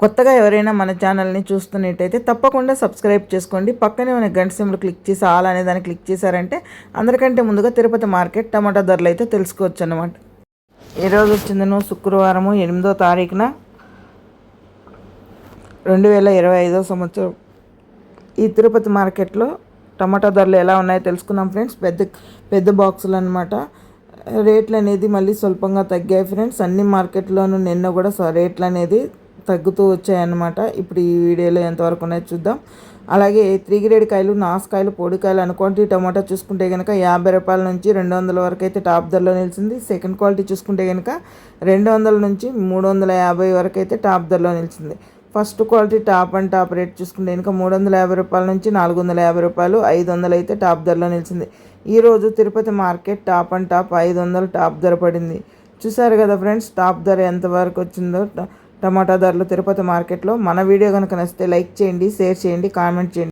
కొత్తగా ఎవరైనా మన ఛానల్ని చూస్తున్నట్టయితే తప్పకుండా సబ్స్క్రైబ్ చేసుకోండి. పక్కనే ఉన్న గంట సింబల్ క్లిక్ చేసి ఆల్ అనే దాన్ని క్లిక్ చేశారంటే అందరికంటే ముందుగా తిరుపతి మార్కెట్ టమాటా ధరలు అయితే తెలుసుకోవచ్చు అనమాట ఈరోజు వచ్చిందను శుక్రవారము ఎనిమిదో తారీఖున రెండు వేల ఇరవై ఐదో సంవత్సరం. ఈ తిరుపతి మార్కెట్లో టమాటా ధరలు ఎలా ఉన్నాయో తెలుసుకున్నాం ఫ్రెండ్స్. పెద్ద పెద్ద బాక్సులు అనమాట రేట్లు అనేది మళ్ళీ స్వల్పంగా తగ్గాయి ఫ్రెండ్స్. అన్ని మార్కెట్లోనూ నిన్న కూడా రేట్లు అనేది తగ్గుతూ వచ్చాయన్నమాట. ఇప్పుడు ఈ వీడియోలో ఎంతవరకు ఉన్నాయో చూద్దాం. అలాగే త్రీ గ్రేడ్ కాయలు నాసుకాయలు పొడికాయలు అనుకోండి టమాటా చూసుకుంటే కనుక యాభై రూపాయల నుంచి రెండు వందల వరకు అయితే టాప్ ధరలో నిలిచింది. సెకండ్ క్వాలిటీ చూసుకుంటే కనుక రెండు వందల నుంచి మూడు వందల యాభై వరకు అయితే టాప్ ధరలో నిలిచింది. First quality top and top rate చూసుకుంటే కనుక మూడు వందల యాభై రూపాయల నుంచి నాలుగు వందల యాభై రూపాయలు ఐదు వందలు అయితే టాప్ ధరలో నిలిచింది. ఈరోజు Tirupati market top and top ఐదు వందలు టాప్ ధర పడింది. చూసారు కదా ఫ్రెండ్స్ టాప్ ధర ఎంతవరకు వచ్చిందో. టమాటా ధరలు తిరుపతి మార్కెట్లో. మన వీడియో కనుక నచ్చితే లైక్ చేయండి షేర్ చేయండి కామెంట్ చేయండి.